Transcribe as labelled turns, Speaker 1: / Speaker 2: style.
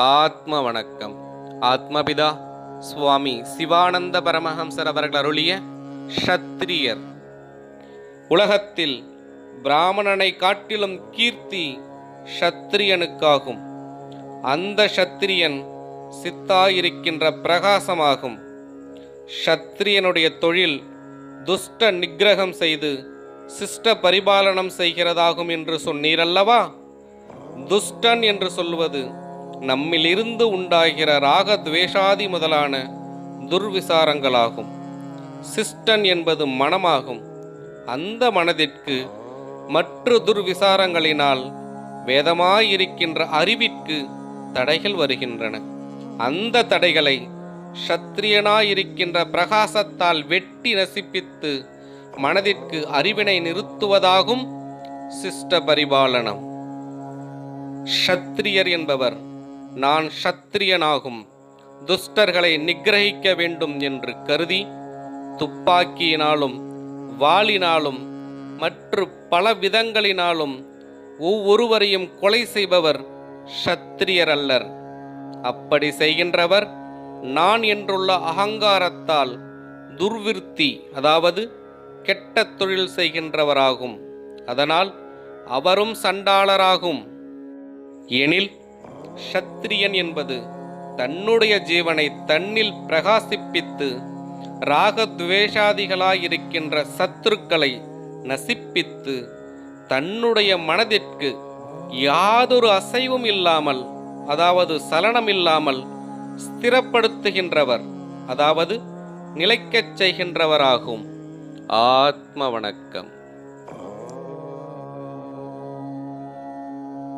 Speaker 1: ஆத்ம வணக்கம். ஆத்மபிதா சுவாமி சிவானந்த பரமஹம்சர் அவர்கள் அருளிய ஷத்திரியர் உலகத்தில் பிராமணனை காட்டிலும் கீர்த்தி ஷத்திரியனுக்காகும் அந்த ஷத்திரியன் சித்தாயிருக்கின்ற பிரகாசமாகும். ஷத்திரியனுடைய தொழில் துஷ்ட நிகிரகம் செய்து சிஷ்ட பரிபாலனம் செய்கிறதாகும் என்று சொன்னீரல்லவா? துஷ்டன் என்று சொல்வது நம்மிலிருந்து உண்டாகிற ராக துவேஷாதி முதலான துர்விசாரங்களாகும். சிஸ்டன் என்பது மனமாகும். அந்த மனதிற்கு மற்ற துர்விசாரங்களினால் வேதமாயிருக்கின்ற அறிவிற்கு தடைகள் வருகின்றன. அந்த தடைகளை சத்திரியனாயிருக்கின்ற பிரகாசத்தால் வெட்டி நசிப்பித்து மனதிற்கு அறிவினை நிறுத்துவதாகும் சிஷ்ட பரிபாலனம். ஷத்திரியர் என்பவர் நான் ஷத்திரியனாகும் துஷ்டர்களை நிகிரகிக்க வேண்டும் என்று கருதி துப்பாக்கியினாலும் வாளினாலும் மற்ற பல விதங்களினாலும் ஒவ்வொருவரையும் கொலை செய்பவர் சத்திரியர் அல்லர் அப்படி செய்கின்றவர் நான் என்றுள்ள அகங்காரத்தால் துர்விருத்தி அதாவது கெட்ட தொழில் செய்கின்றவராகும். அதனால் அவரும் சண்டாளராகும். எனில் ஷத்திரியன் என்பது தன்னுடைய ஜீவனை தன்னில் பிரகாசிப்பித்து ராகத்வேஷாதிகளாயிருக்கின்ற சத்துருக்களை நசிப்பித்து தன்னுடைய மனதிற்கு யாதொரு அசைவும் இல்லாமல் அதாவது சலனம் இல்லாமல் ஸ்திரப்படுத்துகின்றவர் அதாவது நிலைக்கச் செய்கின்றவராகும். ஆத்ம வணக்கம்.